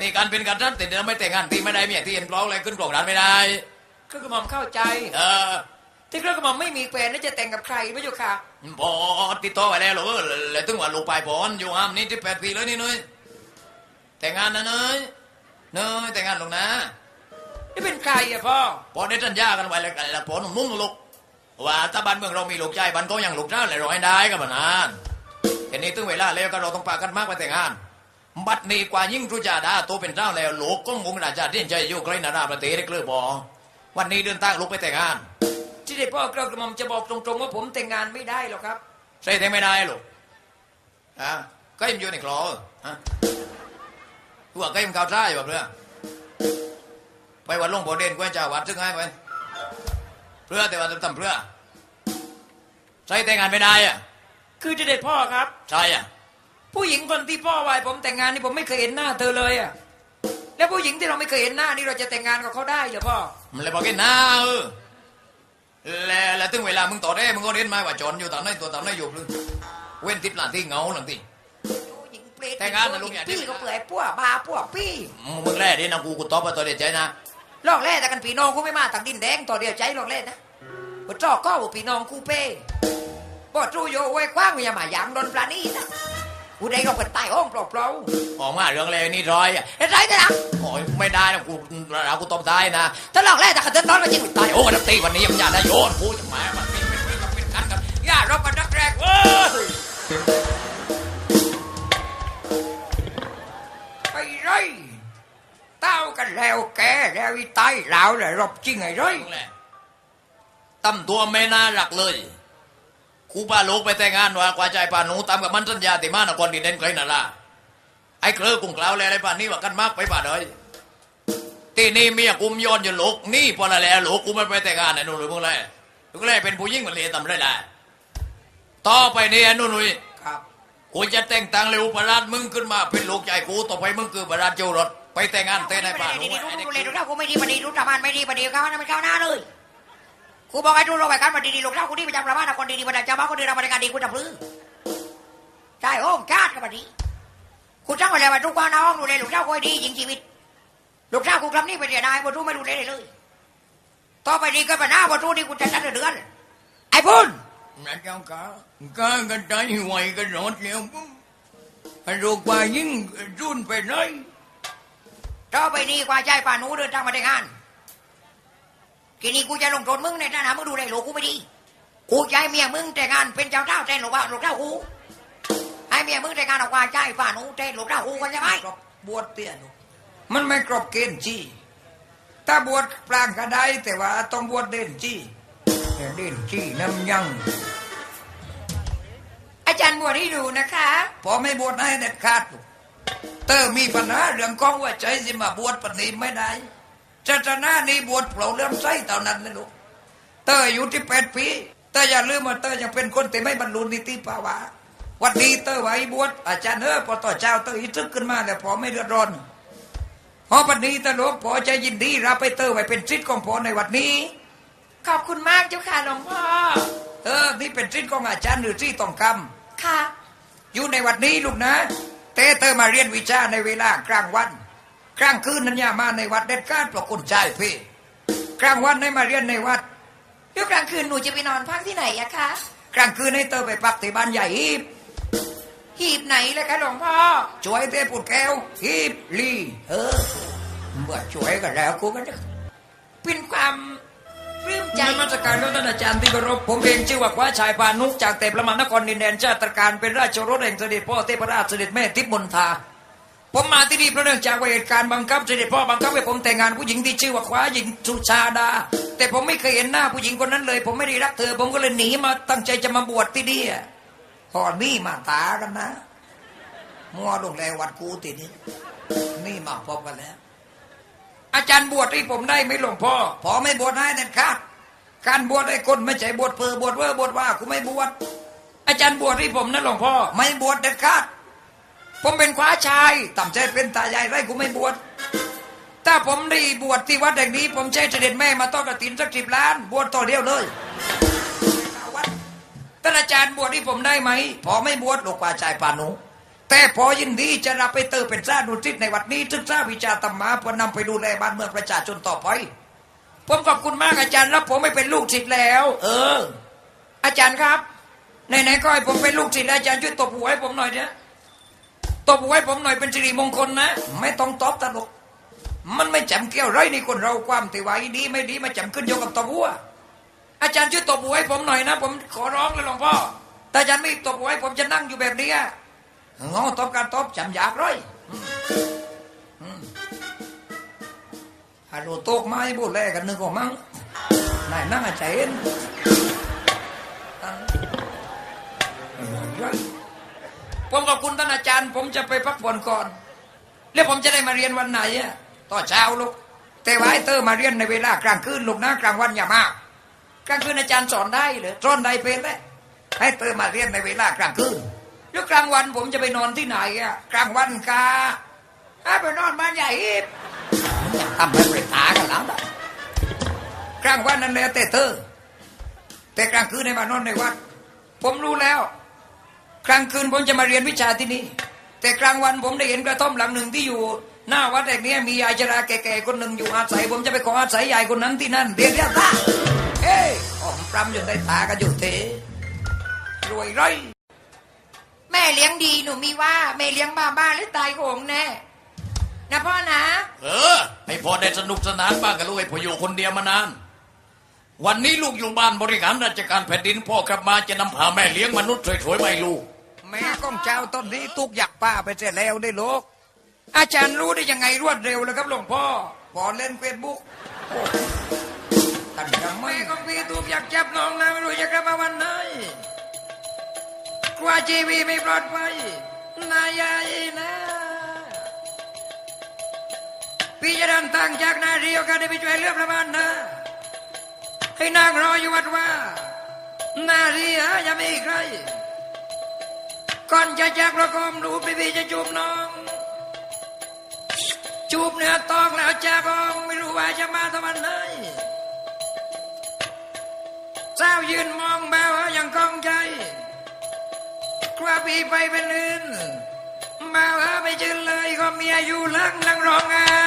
นี่การเป็นการรัฐแต่เราไม่แต่งงานตีไม่ได้เมียที่เห็นกลองอะไรขึ้นกลองร้านไม่ได้เครื่องกระหม่อมเข้าใจ เออที่เครื่องกระหม่อมไม่มีแฟนแล้วจะแต่งกับใครไม่อยู่ค่ะพอติดต่อไปแล้วเหรอแล้วถึงว่าลูกปลายปอนอยู่ห้ามนี่ที่แปดปีแล้วนี่เนยแต่งงานนะเนยเนยแต่งงานลงนะนี่เป็นใครอะพ่อพอได้สัญญากันไว้แล้วกันแล้วพอหนุ่มนุ่งลูกว่าถ้าบ้านเมืองเรามีลูกชายบ้านก็ยังลูกเจ้าเลยรอให้ได้ก็แบบนั้นทีนี้ถึงเวลาแล้วก็เราต้องปากันมากไปแต่งงาน บัดนี้กว่ายิ่งทุจาดาโตเป็นเจ้าแล้วลูกก็งงราชาเด่นใจอยู่ใกล้นาราประเทศได้เกลือบอวันนี้เดินทางลูกไปแต่งงาน ที่ได้พ่อเครื่องกระหม่อมจะบอกตรงๆว่าผมแต่งงานไม่ได้หรอกครับใช่แต่งไม่ได้ลูกฮะก็ยังอยู่ในคลอฮะตัวก็ยังเกาท่าอยู่แบบเพื่อไปวัดหลวงพ่อเด่นก็จะวัดซึ่งให้ไปเพื่อแต่ว่าทำเพื่อใช่แต่งงานไม่ได้อะคือที่ได้พ่อครับใช่อะ ผู้หญิงคนที่พ่อวายผมแต่งงานนี่ผมไม่เคยเห็นหน้าเธอเลยอะแล้วผู้หญิงที่เราไม่เคยเห็นหน้านี่เราจะแต่งงานกับเขาได้เหรอพ่อมันเลยบอกกันนะเออแล้วแล้วถึงเวลามึงต่อได้มึงก็เล่นไหมว่าจอนอยู่ตอนไหนตัวตอนไหนอยู่หรือเว้นติดหลานที่เหงาหลังที่ผู้หญิงเปรตแต่งงานนะลูกอย่าพี่ก็เปื่อยพวกบาพวกพี่มึงแร่ดินะกูกูตอบว่าตัวเด็ดใจนะลอกแร่แต่กันพี่น้องกูไม่มาต่างดินแดงต่อเดียวใจลอกแร่นะบ่จอกก็บ่พี่น้องกูเป้บ่จูโยไว้กว้างอย่ามาหยางโดนปลานี่นะ กูได้ก็เป็นใต้ห้องเปล่าออกมาเรื่องอะไรนี่ร้อยอะๆเฮ็ดไรเนี่ยนะโอ้ยไม่ได้นะกูเรากูตบได้นะถ้าลอกแร่แต่กันเดินนอนมาจริงกูตายโอ้กันตีวันนี้ยังอยากได้โยนกูจะหมายมันเป็นเป็นเป็นเป็นกันกันอย่ารบกันนักแรกเว้ยไปไรเต้ากันแล้วแกแล้วอีตายแล้วเลยรบจริงไงไรนั่นแหละตั้มตัวไม่น่ารักเลย กูพาลูกไปแต่งงานว่ากว่าใจป่าหนูตามกับมันสัญญาติมานครดินเด่นไกลนาราไอ้เคลือกุ้งกล่าวแล้วอะไรป่านนี้ว่ากันมากไปป่าเลยที่นี่เมียกุมย้อนอยู่ลูกนี่พอละแล้วลูกกูไม่ไปแต่งงานไอ้นุ่นหรือมึงเลยมึงเลยเป็นผู้หญิงมันเลยทำได้แหละต่อไปนี่ไอ้นุ่นหนุ่ยครับกูจะแต่งตั้งเร็วประหลาดมึงขึ้นมาเป็นลูกใจกูต่อไปมึงคือประหลาดเจ้ารถไปแต่งงานเต้นในป่าหนูดูไอ้ดูเด็กดูเลยดูเท่ากูไม่ดีมาดีรู้ประมาณไม่ดีมาดีเขานั่นมันเข้าหน้าเลย กูบอกให้ดูโลกไปกันมาดีดีลูกเท่ากูนี่ประจำประมาณคนดีดีประจำเจ้าบ้านคนดีเราบริการดีกูจะพลื้อใช่โอ้งชาติกันมาดีกูจ้างไปเลยว่าทุกวันนะห้องดูเลยลูกเท่ากูให้ดีจริงชีวิต ลูกเท่ากูคำนี้ไปเรียนนายบ่รู้ไม่รู้เลยเลย ต่อไปนี้ก็ไปหน้าบ่รู้นี่กูจะจัดเดือนไอ้บุญนั่นเจ้าค่ะก็กันใจไหวกันรถเร็วให้ลูกป่ายิ่งรุ่นไปเลยต่อไปนี้กว่าใจป่าหนูเดินทางมาได้งาน ทีนี้กูจะลงโทษมึงในฐานะมึงดูแลลูกกูไม่ดี กูจะให้เมียมึงแต่งงานเป็นเจ้าเท่าแทนลูกว่าลูกเท่ากูให้เมียมึงแต่งงานออกมาใจป่าหนูแทนลูกเท่ากูกันใช่ไหมบวชเตี้ยลูกมันไม่ครบเกณฑ์จี้ถ้าบวชปลางก็ได้แต่ว่าต้องบวชเด่นจี้แต่เด่นจี้น้ำยังอาจารย์บวชให้ดูนะคะพอไม่บวชให้เด็ดขาดลูกเตอมีปัญหาเรื่องกองว่าใจสิมาบวชปฏิไม่ได้ จัตนานี่บวชเปล่าเลื่อมใสเท่านั้นเลยลูกเตออายู่ที่แปดปีเตออย่าลืมว่าเตอยังเป็นคนที่ไม่บรรลุนิติภาวะ วันนี้เตอไว้บวชอาจารย์เออพอต่อเจ้าเตออีทึกขึ้นมาแต่พอไม่เดือดร้อนพอปันนี้ตลกพอจะยินดีรับไปเตอร์ไว้เป็นชิดของพอในวัดนี้ ขอบคุณมากเจ้าค่ะหลวงพ่อเออนี่เป็นชิดของอาจารย์หรือที่ต้องคค่ะำอยู่ในวัดนี้ลูกนะ เต้เตอร์มาเรียนวิชาในเวลากลางวัน กลางคืนนั้นอย่ามาในวัดเด็ดขาดเพราะคนใจเพ่กลางวันให้มาเรียนในวัดเดี๋ยวกลางคืนหนูจะไปนอนพักที่ไหนอะคะกลางคืนให้เตอร์ไปปักที่บ้านใหญ่ฮีบหีบไหนเลยคะหลวงพ่อช่วยเต้ปุดแก้วฮีบลีเออเมื่อช่วยกันแล้วกูก็จะเป็นความปลื้มใจนมัสการท่านอาจารย์ที่เคารพผมเองชื่อว่าคว้าชายพานุกจากเตประมานครดินแดนชาติตรการเป็นราชโอรสแห่งเสด็จพ่อเทพราชเสด็จแม่ทิพย์มนทา ผมมาที่นี่เพราะเนื่องจากว่าเหตุการณ์บังคับเสด็จพ่อบังคับให้ผมแต่งงานผู้หญิงที่ชื่อว่าคว้าหญิงสุชาดา แต่ผมไม่เคยเห็นหน้าผู้หญิงคนนั้นเลย ผมไม่ได้รักเธอ ผมก็เลยหนีมาตั้งใจจะมาบวชที่นี่อะพอนี่มาตากันนะมัวลงแลวัดกูตินี้นี่มาพบกันแล้ว อาจารย์บวชให้ผมได้ไหมหลวงพ่อพอไม่บวชให้เด็ดขาดการบวชให้คนไม่ใช่บวชเพอบวชเว่อบวชว่ากูไม่บวชอาจารย์บวชให้ผมนะหลวงพ่อไม่บวชเด็ดขาด ผมเป็นคว้าชายต่ำใจเป็นตาใหญ่ไรกูไม่บวชถ้าผมได้บวชที่วัดแห่งนี้ ผมใช้เสด็จแม่มาต้อนกระถินสักสิบล้าน บวชต่อเดียวเลยท่านอาจารย์บวชที่ผมได้ไหมพอไม่บวชหลูกป่าชายป่านูแต่พอยินดีจะรับไปเติมเป็นซาดุทิศในวัดนี้ทึกซาวิชาธรรมะเพื่อนำไปดูแลบ้านเมืองประชาชนต่อไป ผมขอบคุณมากอาจารย์รับผมไม่เป็นลูกศิษย์แล้ว เออ อาจารย์ครับไหนๆก็ให้ผมเป็นลูกศิษย์อาจารย์ช่วยตบหัวให้ผมหน่อยเถอะ ตบหัวให้ผมหน่อยเป็นสิริมงคลนะ ไม่ต้องตอบตลก มันไม่จำเกี่ยวไรนี่คนเราความติวายดีไม่ดีมาจำขึ้นโยกับตบหัวอาจารย์ช่วยตบหัวให้ผมหน่อยนะ ผมขอร้องเลยหลวงพ่อแต่อาจารย์ไม่ตบหัวให้ผมจะนั่งอยู่แบบนี้อะงอตบการตบจำอยากร้อยฮัลโหลโต๊กไม้บูดแลกันนึกว่ามั้งนายนั่งอาใจเอ็น ผมขอบคุณท่านอาจารย์ ผมจะไปพักผ่อนก่อน แล้วผมจะได้มาเรียนวันไหนอะต่อเช้าลูกแต่ว่าให้เตอร์มาเรียนในเวลากลางคืนลูกนะกลางวันอย่ามากกลางคืนอาจารย์สอนได้เหรอสอนได้เป็นเลยให้เตอร์มาเรียนในเวลากลางคืนแล้วกลางวันผมจะไปนอนที่ไหนอะกลางวันกาไปนอนบ้านใหญ่อีกมันอยากทำให้เป็นตากันแล้วนะกลางวันนั่นแหละแต่เตอร์แต่กลางคืนให้มานอนในวัด ผมรู้แล้ว กลางคืนผมจะมาเรียนวิชาที่นี่ แต่กลางวันผมได้เห็นกระท่อมหลังหนึ่งที่อยู่ หน้าวัดแห่งนี้มียายชราแก่ๆคนหนึ่งอยู่อาศัย ผมจะไปขออาศัยยายคนนั้นที่นั่นเรียนเรียกตาเอ้ยออมปรำจนได้ตากันอยู่เทรวยร้อยแม่เลี้ยงดีหนูมีว่าแม่เลี้ยงบ้าบ้าหรือตายโหงแน่นะพ่อนะ เออให้พอได้สนุกสนานบ้างกับลูกไอ้พออยู่คนเดียวมานาน วันนี้ลูกอยู่บ้านบริหารราชการแผ่นดินพ่อกลับมาจะนำพาแม่เลี้ยงมนุษย์สวยๆมาให้ลูก แม่ก้องเจ้าต้นนี้ตุกอยากป้าไปเสร็จแล้วได้ลูกอาจารย์รู้ได้ยังไงรวดเร็วเลยครับหลวงพ่อพอเล่นเฟซบุ๊กตั้งยังไม่ก้องพี่ตุกอยากจับน้องนะไม่รู้จะกลับมาวันไหนกว่าชีวิตไม่ปลอดภัยนายายนะพี่จะเดินทางจากนาเรียวกันได้ไปช่วยเรือประมาณนะให้นางรออยู่วัดว่า นาเรียอย่ามีใคร ก่อนจะจากประกอมรู้พี่พี่จะจูบน้อง จูบเนื้อตองแล้วจากองไม่รู้ว่าจะมาตะวันไหนสายืนมองแบวอย่างกองใจกว่าพี่ไปเป็นอื่นแบวไม่จืนเลยก็เมียอยู่ลังนั่งร้องไห้